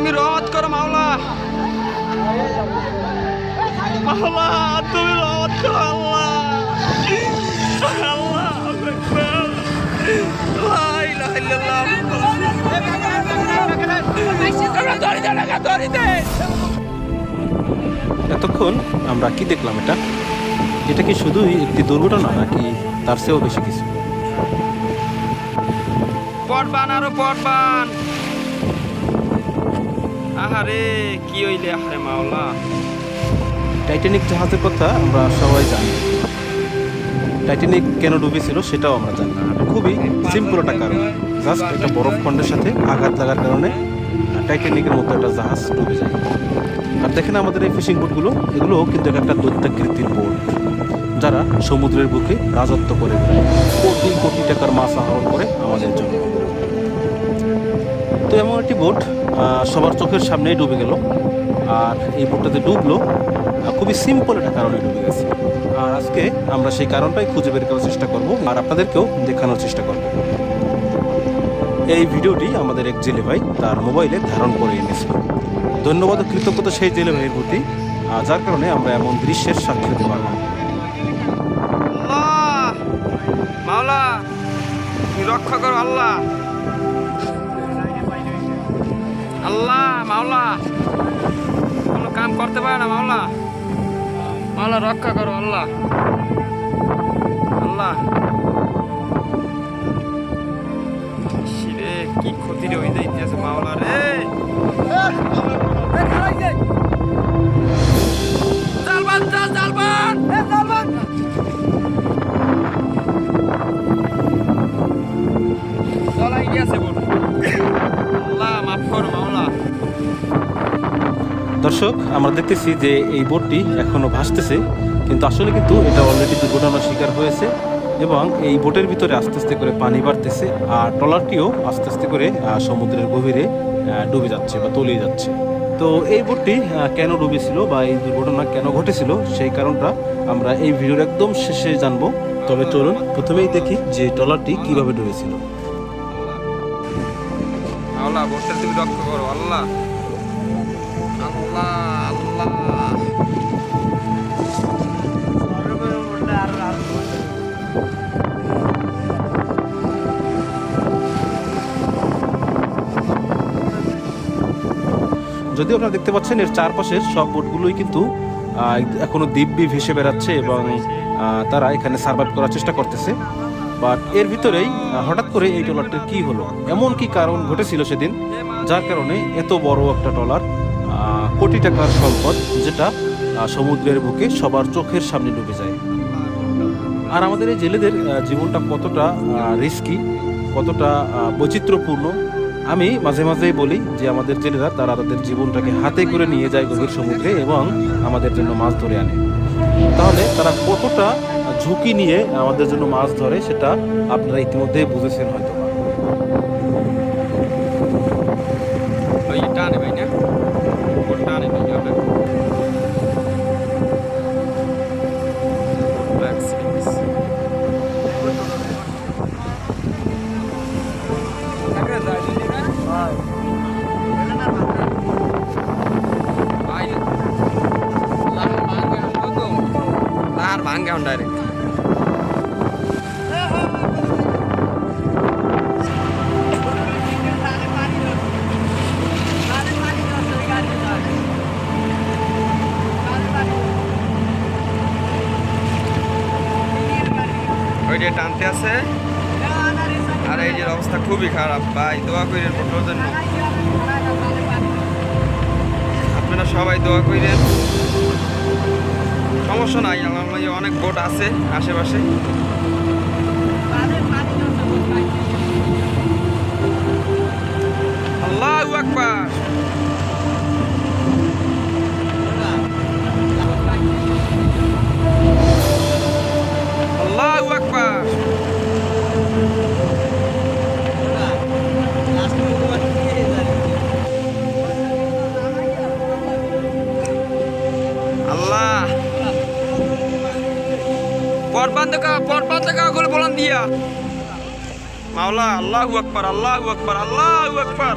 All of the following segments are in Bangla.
তুমি রহমত করো মাওলা। মাওলা তুমি রহমত করো আল্লাহ। আল্লাহ। এতক্ষণ আমরা কি দেখলাম এটা? এটা কি শুধুই একটি দুর্ঘটনা নাকি তার চেয়েও বেশি কিছু? পটবান আরও পটবান আহারে, কি হইলে? আহারে মাওলা। টাইটানিক জাহাজের কথা আমরা সবাই জানি। টাইটানিক কেন ডুবেছিল সেটাও আমরা জানি খুবই সিম্পল একটা কারণ। জাস্ট একটা বরফ খণ্ডের সাথে আঘাত লাগার কারণে টাইটানিকের মতো একটা জাহাজ ডুবে যায়। আর দেখেন আমাদের এই ফিশিং বোটগুলো এগুলো কিন্তু এক একটা দৈত্যাকৃতির বোট যারা সমুদ্রের বুকে রাজত্ব করে কোটি কোটি টাকার মাছ আহরণ করে আমাদের জন্য। তো এমন একটি বোট সবার চোখের সামনেই ডুবে গেল। আর এই বোটটাতে ডুবলো। খুবই সিম্পল একটা কারণে ডুবে গেছে। আর আজকে আমরা সেই কারণটাই খুঁজে বের করার চেষ্টা করব আর আপনাদেরকেও দেখানোর চেষ্টা করব। এই ভিডিওটি আমাদের এক জেলে ভাই তার মোবাইলে ধারণ করে এনেছে ধন্যবাদ কৃতজ্ঞতা সেই জেলে ভাইয়ের প্রতি। যার কারণে আমরা এমন দৃশ্যের সাক্ষী হতে আল্লাহ রক্ষা করো আল্লাহ। আল্লাহ, মাওলা। কোনো কাম করতে পারে না, মাওলা। মাওলা, রক্ষা করো, আল্লাহ। আল্লাহ। কি ক্ষতি রে হয়ে আছে মাওলা রে। দর্শক, আমরা দেখতেছি যে এই বোটটি এখনও ভাসতেছে, কিন্তু আসলে কিন্তু এটা অলরেডি দুর্ঘটনার শিকার হয়েছে এবং এই বোটের ভিতরে আস্তে আস্তে করে পানি বাড়তেছে আর ট্রলারটিও আস্তে আস্তে করে সমুদ্রের গভীরে ডুবে যাচ্ছে বা তলিয়ে যাচ্ছে। তো এই বোটটি কেন ডুবেছিল বা এই দুর্ঘটনা কেন ঘটেছিল সেই কারণটা আমরা এই ভিডিওর একদম শেষে জানব। তবে চলুন, প্রথমেই দেখি যে ট্রলারটি কীভাবে ডুবেছিল। আল্লাহ। যদিও আপনারা দেখতে পাচ্ছেন, এর চারপাশের সব বোটগুলোই কিন্তু এখনও দিব্যি ভেসে বেড়াচ্ছে এবং তারা এখানে সার্ভাইভ করার চেষ্টা করতেছে। বাট এর ভিতরেই হঠাৎ করে এই ট্রলারটির কি হলো? এমন কি কারণ ঘটেছিল সেদিন? যার কারণে এত বড় একটা ট্রলার কোটি টাকার সম্পদ যেটা সমুদ্রের বুকে সবার চোখের সামনে ডুবে যায়। আর আমাদের এই জেলেদের জীবনটা কতটা রিস্কি কতটা বৈচিত্র্যপূর্ণ, আমি মাঝে মাঝেই বলি যে আমাদের জেলেরা, তারা তাদের জীবনটাকে হাতে করে নিয়ে যায় গভীর সমুদ্রে এবং আমাদের জন্য মাছ ধরে আনে। তাহলে তারা কতটা ঝুঁকি নিয়ে আমাদের জন্য মাছ ধরে, সেটা আপনারা ইতিমধ্যে বুঝেছেন হয়তো। যে টানতে আছে। আর এই যে অবস্থা খুবই খারাপ, ভাই, দোয়া করেন বোটের জন্য। আপনারা সবাই দোয়া করেন সমস্যা নাই আমার অনেক বোট আছে আশেপাশে। আল্লাহ আকবার। দিয়া মাওলা আল্লাহু আকবার আল্লাহু আকবার আল্লাহু আকবার।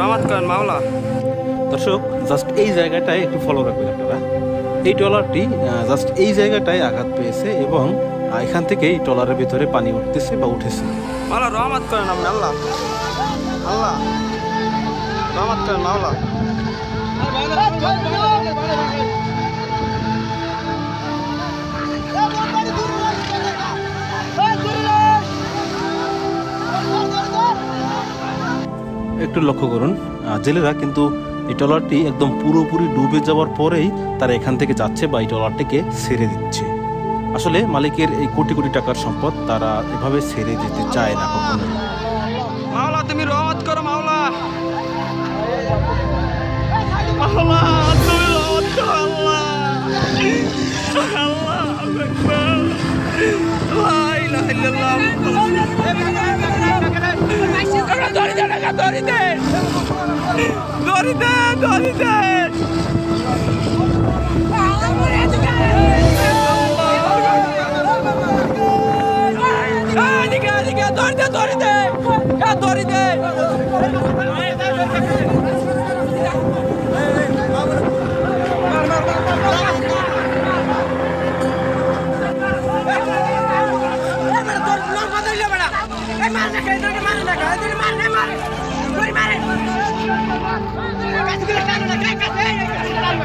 রহমত করেন মাওলা। দর্শক জাস্ট এই জায়গাটায় একটু ফলো রাখবেন আপনারা। এই ট্রলারটি জাস্ট এই জায়গাটায় আঘাত পেয়েছে এবং এখান থেকে এই ট্রলারের ভিতরে পানি উঠতেছে বা উঠেছে। মাওলা রহমত করেন আপনি আল্লাহ। আল্লাহ। রহমত করেন মাওলা। একটু লক্ষ্য করুন। জেলেরা কিন্তু এই ট্রলারটি একদম পুরোপুরি ডুবে যাওয়ার পরেই তারা এখান থেকে যাচ্ছে বা এই ট্রলারটিকে ছেড়ে দিচ্ছে। আসলে মালিকের এই কোটি কোটি টাকার সম্পদ তারা এভাবে ছেড়ে দিতে চায় না কখনো। মাওলা, তুমি রহমত করো মাওলা। মাওলা আল্লাহ। আল্লাহ লা ইলাহা ইল্লাল্লাহ। দড়ি দে টাকা দড়ি দে দড়ি দে দড়ি দে